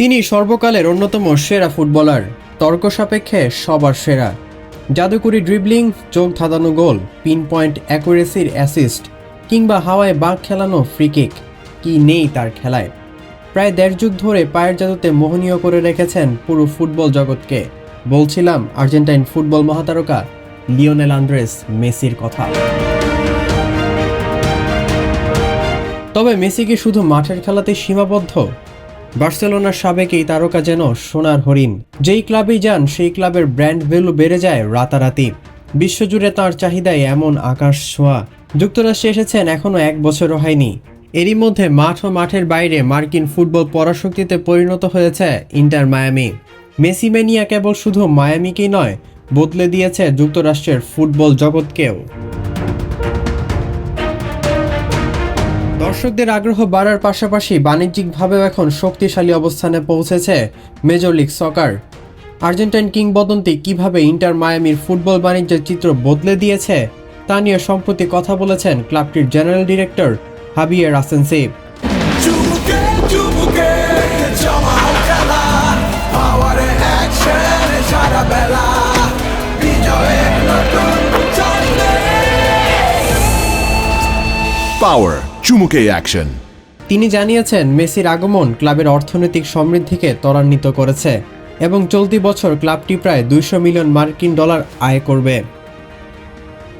তিনি সর্বকালের অন্যতম সেরা ফুটবলার। তর্ক সাপেক্ষে সবার সেরা। জাদুকরি ড্রিবলিং চোখ ধাঁধানো গোল পিন পয়েন্ট অ্যাকুরেসির অ্যাসিস্ট কিংবা হাওয়ায় বাঘ খেলানো ফ্রিকিক কি নেই তার খেলায়। প্রায় দেড় যুগ ধরে পায়ের জাদুতে মোহনীয় করে রেখেছেন পুরো ফুটবল জগৎকে। বলছিলাম আর্জেন্টাইন ফুটবল মহাতারকা লিওনেল আন্দ্রেস মেসির কথা। তবে মেসি কি শুধু মাঠের খেলাতে সীমাবদ্ধ? বার্সেলোনার সাবেক এই তারকা যেন সোনার হরিণ। যেই ক্লাবেই যান, সেই ক্লাবের ব্র্যান্ড ভ্যালু বেড়ে যায় রাতারাতি। বিশ্বজুড়ে তার চাহিদায় এমন আকাশ ছোঁয়া। যুক্তরাষ্ট্রে এসেছেন এখনও এক বছরও হয়নি। এরই মধ্যে মাঠ ও মাঠের বাইরে মার্কিন ফুটবল পরাশক্তিতে পরিণত হয়েছে ইন্টার মায়ামি। মেসি মেনিয়া কেবল শুধু মায়ামিকেই নয়, বদলে দিয়েছে যুক্তরাষ্ট্রের ফুটবল জগৎকেও। দর্শকদের আগ্রহ বাড়ার পাশাপাশি বাণিজ্যিকভাবেও এখন শক্তিশালী অবস্থানে পৌঁছেছে মেজর লিগ সকার। আর্জেন্টাইন কিংবদন্তি কীভাবে ইন্টার মায়ামির ফুটবল বাণিজ্যের চিত্র বদলে দিয়েছে, তা নিয়ে সম্প্রতি কথা বলেছেন ক্লাবটির general director Javier Asensi Power চুমুকে অ্যাকশন তিনি জানিয়েছেন, মেসির আগমন ক্লাবের অর্থনৈতিক সমৃদ্ধিকে ত্বরান্বিত করেছে এবং চলতি বছর ক্লাবটি প্রায় দুইশো মিলিয়ন মার্কিন ডলার আয় করবে।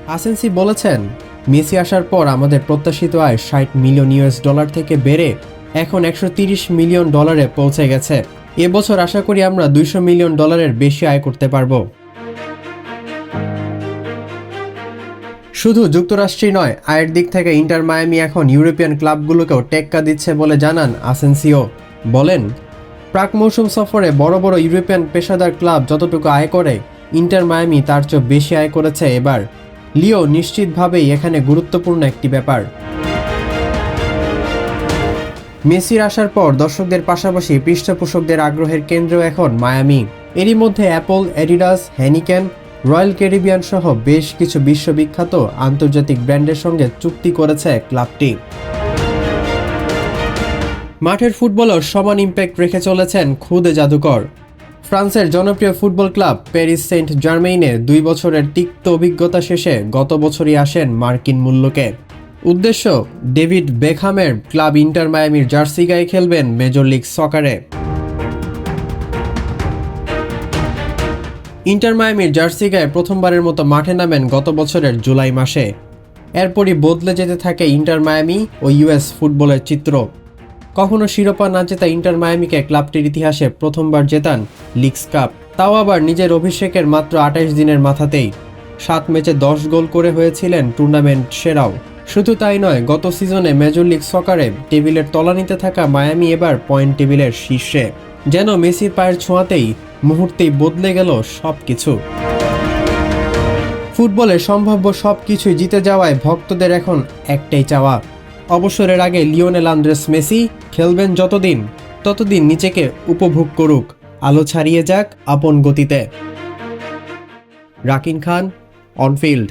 আসেন্সি বলেছেন, মেসি আসার পর আমাদের প্রত্যাশিত আয় ষাট মিলিয়ন ইউএস ডলার থেকে বেড়ে এখন একশো মিলিয়ন ডলারে পৌঁছে গেছে। এবছর আশা করি আমরা দুইশো মিলিয়ন ডলারের বেশি আয় করতে পারব। শুধু যুক্তরাষ্ট্রই নয়, আয়ের দিক থেকে ইন্টার মায়ামি এখন ইউরোপিয়ান ক্লাবগুলোকেও টেক্কা দিচ্ছে বলে জানান আসেন্সিও। বলেন, প্রাক মৌসুম সফরে বড় বড় ইউরোপিয়ান পেশাদার ক্লাব যতটুকু আয় করে, ইন্টার মায়ামি তার চেয়ে বেশি আয় করেছে এবার। লিও নিশ্চিতভাবেই এখানে গুরুত্বপূর্ণ একটি ব্যাপার। মেসির আসার পর দর্শকদের পাশাপাশি পৃষ্ঠপোষকদের আগ্রহের কেন্দ্র এখন মায়ামি। এরই মধ্যে Apple, Adidas, Heineken Royal Caribbean সহ বেশ কিছু বিশ্ববিখ্যাত আন্তর্জাতিক ব্র্যান্ডের সঙ্গে চুক্তি করেছে ক্লাবটি। মাঠের ফুটবলার সমান ইম্প্যাক্ট রেখে চলেছেন খুদে জাদুকর। ফ্রান্সের জনপ্রিয় ফুটবল ক্লাব প্যারিস সেন্ট জার্মেইনে দুই বছরের তিক্ত অভিজ্ঞতা শেষে গত বছরই আসেন মার্কিন মূল্যকে। উদ্দেশ্য, ডেভিড বেকহামের ক্লাব ইন্টার মায়ামির জার্সি গায়ে খেলবেন মেজর লিগ সকারে। ইন্টার মায়ামির জার্সি গায়ে প্রথমবারের মতো মাঠে নামেন গত বছরের জুলাই মাসে। এরপরই বদলে যেতে থাকে ইন্টার মায়ামি ও ইউএস ফুটবলের চিত্র। কখনো শিরোপা না জেতা ইন্টার মায়ামিকে ক্লাবটির ইতিহাসে প্রথমবার জেতান লিগস কাপ। তাও আবার নিজের অভিষেকের মাত্র আঠাইশ দিনের মাথাতেই। সাত ম্যাচে দশ গোল করে হয়েছিলেন টুর্নামেন্ট সেরাও। শুধু তাই নয়, গত সিজনে মেজর লিগ সকারে টেবিলের তলানিতে থাকা মায়ামি এবার পয়েন্ট টেবিলের শীর্ষে। যেন মেসির পায়ের ছোঁয়াতেই মুহূর্তেই বদলে গেল সব কিছু ফুটবলে সম্ভাব্য সব কিছুই জিতে যাওয়ায় ভক্তদের এখন একটাই চাওয়া। অবসরের আগে লিওনেল আন্দ্রেস মেসি খেলবেন যতদিন, ততদিন নিজেকে উপভোগ করুক। আলো ছাড়িয়ে যাক আপন গতিতে। Rakin Khan, on field.